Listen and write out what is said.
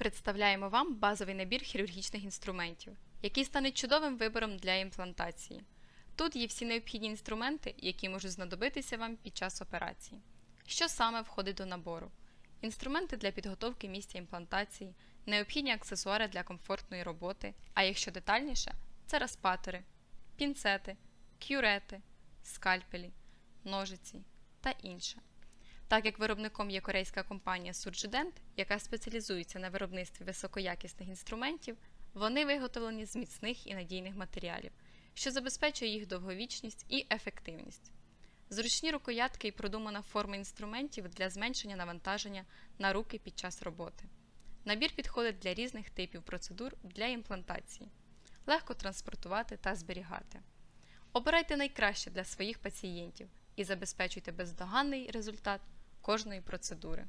Представляємо вам базовий набір хірургічних інструментів, який стане чудовим вибором для імплантації. Тут є всі необхідні інструменти, які можуть знадобитися вам під час операції. Що саме входить до набору? Інструменти для підготовки місця імплантації, необхідні аксесуари для комфортної роботи, а якщо детальніше, це розпатори, пінцети, кюрети, скальпелі, ножиці та інше. Так як виробником є корейська компанія Surgident, яка спеціалізується на виробництві високоякісних інструментів, вони виготовлені з міцних і надійних матеріалів, що забезпечує їх довговічність і ефективність. Зручні рукоятки і продумана форма інструментів для зменшення навантаження на руки під час роботи. Набір підходить для різних типів процедур для імплантації, легко транспортувати та зберігати. Обирайте найкраще для своїх пацієнтів і забезпечуйте бездоганний результат кожної процедури.